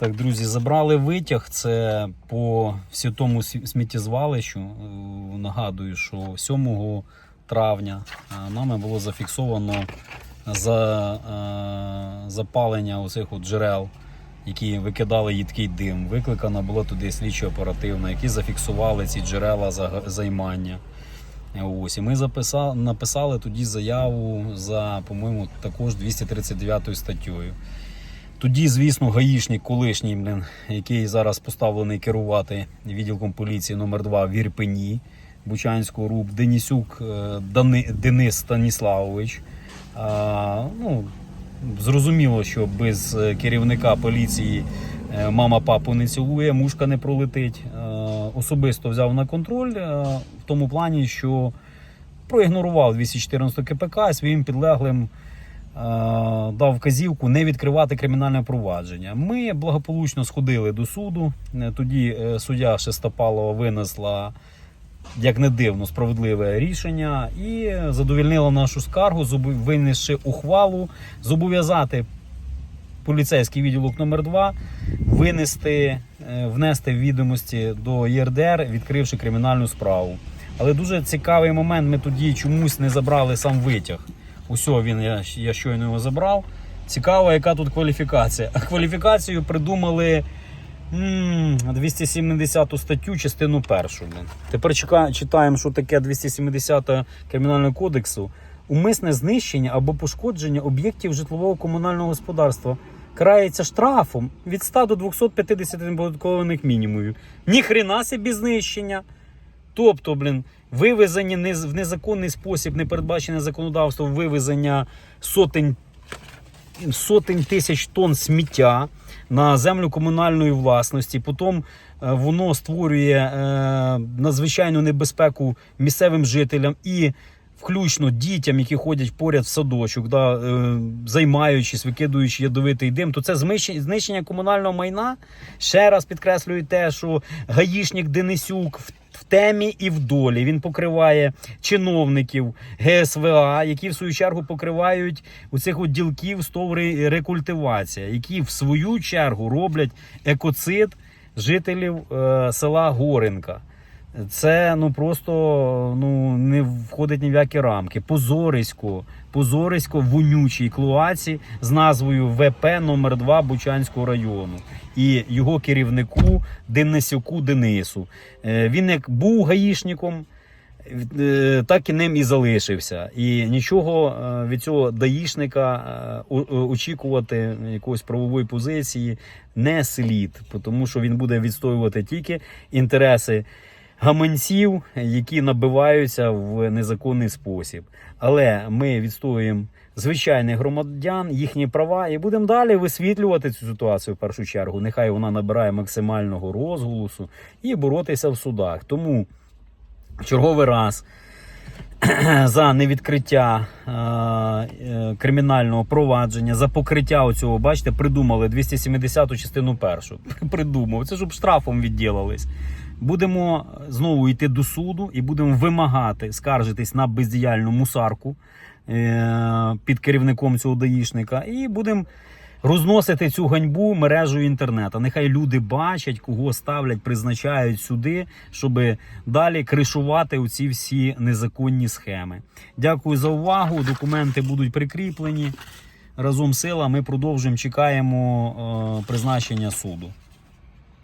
Так, друзі, забрали витяг. Це по сі- сміттєзвалищу. Е, Нагадую, що 7 травня е, нами було зафіксовано за е, запалення оцих от джерел, які викидали їдкий дим. Викликана була туди слідчо оперативна, які зафіксували ці джерела за- займання. Ось, і ми записали, написали тоді заяву за, по-моєму, також 239 статтею. Тоді, звісно, гаїшник колишній, блин, який зараз поставлений керувати відділком поліції номер 2 в Ірпені Бучанського РУП, Денисюк е, Дани, Денис Станіславович. А, ну, зрозуміло, що без е, керівника поліції е, мама папу не цілує, мушка не пролетить. Особисто взяв на контроль в тому плані, що проігнорував 214 КПК своїм підлеглим дав вказівку не відкривати кримінальне провадження. Ми благополучно сходили до суду. Е, Тоді е, суддя Шестопалова винесла, як не дивно, справедливе рішення і задовільнила нашу скаргу, винесши ухвалу зобов'язати поліцейський відділок номер 2 винести, е, внести відомості до ЄРДР, відкривши кримінальну справу. Але дуже цікавий момент. Ми тоді чомусь не забрали сам витяг. Усьо він я, я щойно його забрав. Цікаво, яка тут кваліфікація. А кваліфікацію придумали м, 270 статтю, частину першу. Тепер читаємо, що таке 270 кримінального кодексу. Умисне знищення або пошкодження об'єктів житлового комунального господарства карається штрафом від 100 до 250 неподаткованих мінімумів. Ніхрена собі знищення. Тобто, блін, вивезення в незаконний спосіб, не передбачене законодавством, вивезення сотень, сотень тисяч тонн сміття на землю комунальної власності. Потім е, воно створює е, надзвичайну небезпеку місцевим жителям і. Включно дітям, які ходять поряд в садочок, да, е, займаючись, викидуючи ядовитий дим, то це знищення комунального майна. Ще раз підкреслюю те, що гаїшник Денисюк в, в темі і в долі. Він покриває чиновників ГСВА, які в свою чергу покривають у цих от ділків стоври рекультивація, які в свою чергу роблять екоцид жителів е, села Горенка. Це ну просто ну не входить ні в які рамки. Позорисько, позорисько вонючій клоаці з назвою ВП номер 2 Бучанського району і його керівнику Денисюку Денису. Е, Він як був гаїшником, е, так і ним і залишився. І нічого е, від цього даїшника очікувати якоїсь правової позиції не слід, тому що він буде відстоювати тільки інтереси гаманців, які набиваються в незаконний спосіб. Але ми відстоюємо звичайних громадян, їхні права, і будемо далі висвітлювати цю ситуацію в першу чергу. Нехай вона набирає максимального розголосу і боротися в судах. Тому в черговий раз. За невідкриття е, е, кримінального провадження, за покриття оцього, бачите, придумали 270 частину першу. Придумав. Це щоб штрафом відділались. Будемо знову йти до суду і будемо вимагати скаржитись на бездіяльну мусарку е, під керівником цього даїшника, і будемо розносити цю ганьбу мережею інтернету. Нехай люди бачать, кого ставлять, призначають сюди, щоб далі кришувати оці всі незаконні схеми. Дякую за увагу. Документи будуть прикріплені. Разом сила ми продовжуємо, чекаємо е, призначення суду.